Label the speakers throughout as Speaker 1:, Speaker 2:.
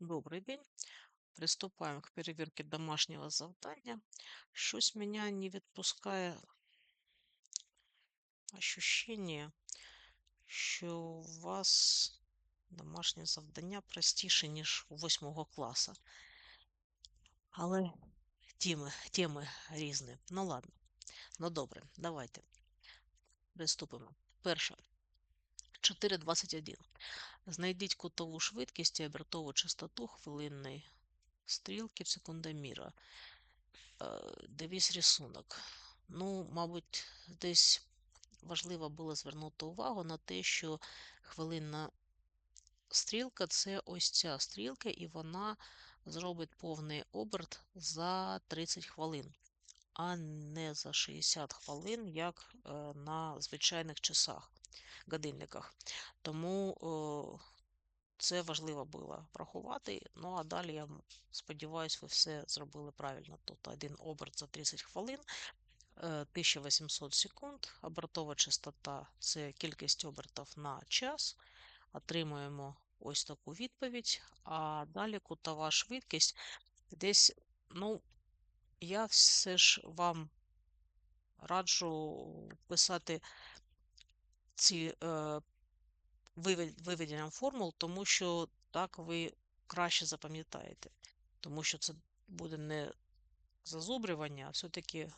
Speaker 1: Добрий день. Приступаємо к перевірці домашнього завдання. Щось мене не відпускає ощущення, що у вас домашнє завдання простіше, ніж у 8 класу. Але теми, теми різні. Ну ладно. Ну добре, давайте. Приступимо. Перше. 4.21. Знайдіть кутову швидкість і обертову частоту хвилинної стрілки в секундоміра. Е, Дивись рисунок. Ну, мабуть, десь важливо було звернути увагу на те, що хвилинна стрілка це ось ця стрілка, і вона зробить повний оберт за 30 хвилин, а не за 60 хвилин, як е, на звичайних часах, годинниках. Тому це важливо було врахувати. Ну а далі я сподіваюся, ви все зробили правильно. Тут один оберт за 30 хвилин. 1800 секунд. Обертова частота це кількість обертів на час. Отримуємо ось таку відповідь. А далі кутова швидкість. Десь, ну, я все ж вам раджу писати ці е, виведенням формул, тому що так ви краще запам'ятаєте. Тому що це буде не зазубрювання, а все-таки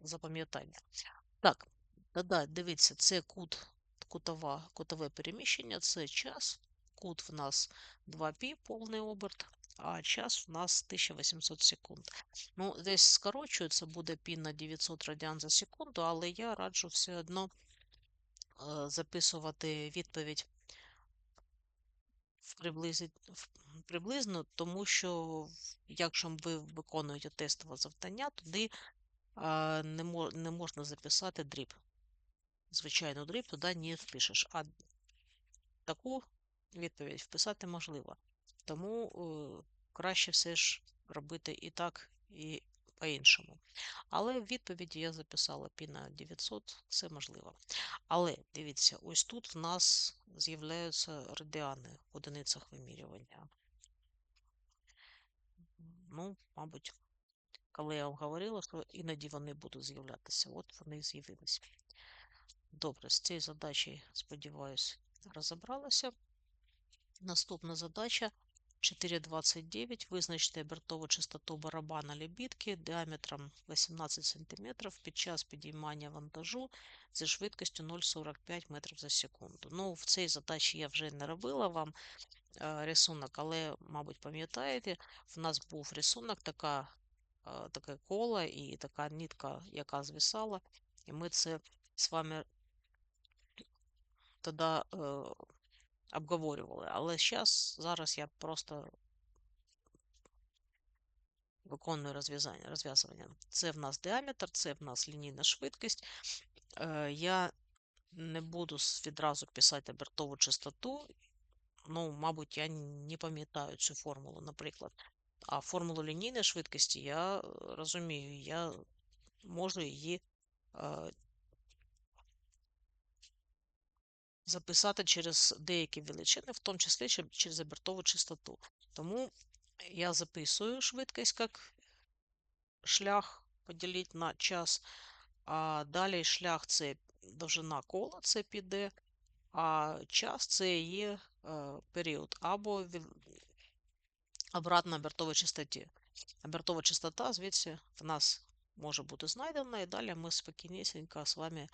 Speaker 1: запам'ятання. Так, да, дивіться, це кут, кутова, кутове переміщення, це час. Кут в нас 2π, повний оберт, а час в нас 1800 секунд. Ну, десь скорочується, буде π на 900 радіан за секунду, але я раджу все одно записувати відповідь приблизно, тому що якщо ви виконуєте тестове завдання, туди не, можна записати дріб. Звичайно, дріб туди не впишеш. А таку відповідь вписати можливо. Тому е, краще все ж робити і так, і по-іншому. Але в відповіді я записала пі на 900, це можливо. Але дивіться, ось тут в нас з'являються радіани в одиницях вимірювання. Ну, мабуть, коли я вам говорила, що іноді вони будуть з'являтися, от вони і з'явилися. Добре, з цією задачею, сподіваюся, розібралася. Наступна задача 4,29. Визначте обертову частоту барабана лебідки діаметром 18 см під час підіймання вантажу зі швидкістю 0,45 метрів за секунду. Ну, в цій задачі я вже не робила вам е, рисунок, але, мабуть, пам'ятаєте, в нас був рисунок, така, е, таке коло і така нитка, яка звисала, і ми це з вами тоді е, обговорювали. Але зараз, зараз я просто виконую розв'язування. Це в нас діаметр, це в нас лінійна швидкість. Е, Я не буду відразу писати обертову частоту. Ну, мабуть, я не пам'ятаю цю формулу, наприклад. А формулу лінійної швидкості я е, розумію, я можу її е, записати через деякі величини, в тому числі через обертову частоту. Тому я записую швидкість як шлях поділити на час, а далі шлях це довжина кола, це піде, а час це є е, період, або обратно обертовій частоті. Обертова частота, звідси, в нас може бути знайдена, і далі ми спокійнісінько з вами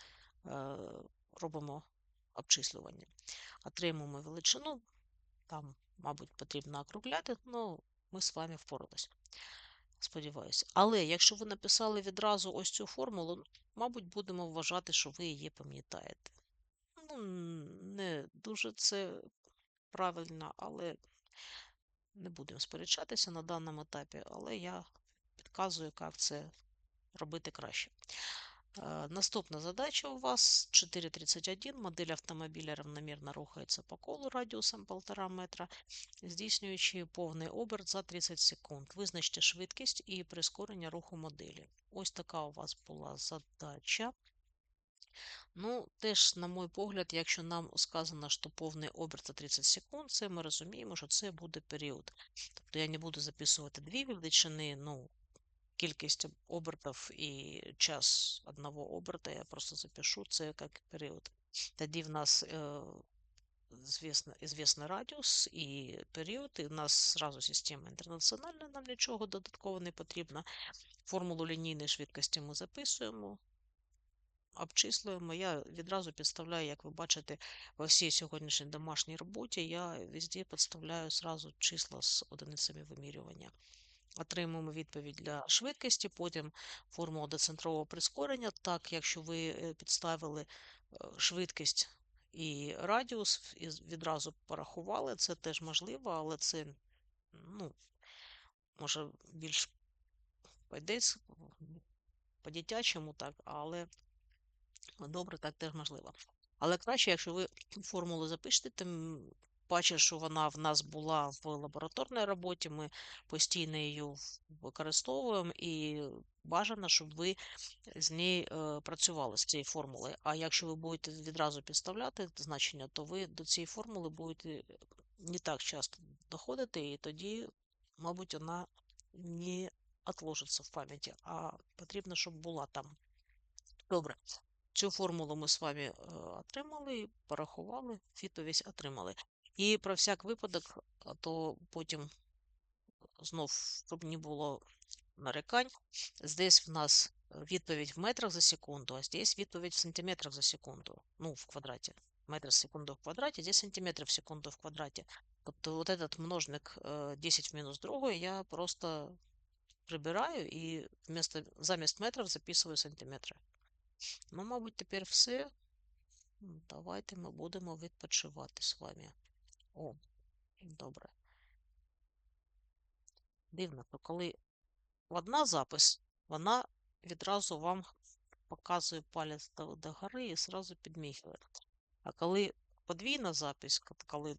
Speaker 1: е, робимо обчислювання. Отримуємо величину, там, мабуть, потрібно округляти, але ми з вами впоралися. Сподіваюся. Але якщо ви написали відразу ось цю формулу, мабуть, будемо вважати, що ви її пам'ятаєте. Ну, не дуже це правильно, але не будемо сперечатися на даному етапі, але я підказую, як це робити краще. Наступна задача у вас 4.31. Модель автомобіля равномірно рухається по колу радіусом 1,5 метра, здійснюючи повний оберт за 30 секунд. Визначте швидкість і прискорення руху моделі. Ось така у вас була задача. Ну, теж, на мой погляд, якщо нам сказано, що повний оберт це 30 секунд, це ми розуміємо, що це буде період. Тобто я не буду записувати дві величини, ну, кількість обертів і час одного оберта, я просто запишу це як період. Тоді в нас е, известний радіус і період, і у нас зразу система інтернаціональна, нам нічого додатково не потрібно. Формулу лінійної швидкості ми записуємо, обчислюємо. Я відразу підставляю, як ви бачите, во всій сьогоднішній домашній роботі, я везде підставляю зразу числа з одиницями вимірювання. Отримуємо відповідь для швидкості, потім формула децентрового прискорення. Так, якщо ви е, підставили е, швидкість і радіус, і відразу порахували, це теж можливо, але це, ну, може, більш по-десь- по-дитячому так, але добре, так теж можливо. Але краще, якщо ви формулу запишете, тим паче, що вона в нас була в лабораторній роботі, ми постійно її використовуємо, і бажано, щоб ви з нею е, працювали з цією формулою. А якщо ви будете відразу підставляти значення, то ви до цієї формули будете не так часто доходити, і тоді, мабуть, вона не отложиться в пам'яті, а потрібно, щоб була там. Добре. Цю формулу ми з вами е, отримали, порахували, відповідь отримали. І про всяк випадок, а то потім знов, щоб не було нарікань, здесь в нас відповідь в метрах за секунду, а здесь відповідь в сантиметрах за секунду. Ну, в квадраті. Метр в секунду в квадраті, здесь сантиметрів в секунду в квадраті. Тобто вот этот множник е, 10 в мінус другої я просто прибираю і вместо, замість метрів записую сантиметри. Ну, мабуть, тепер все. Давайте ми будемо відпочивати з вами. О, добре. Дивно, то коли одна запис, вона відразу вам показує палець до, до гори і зразу підмігує. А коли подвійна запись, коли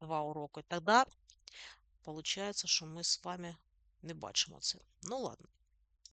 Speaker 1: два уроки, тоді виходить, що ми з вами не бачимо це. Ну ладно.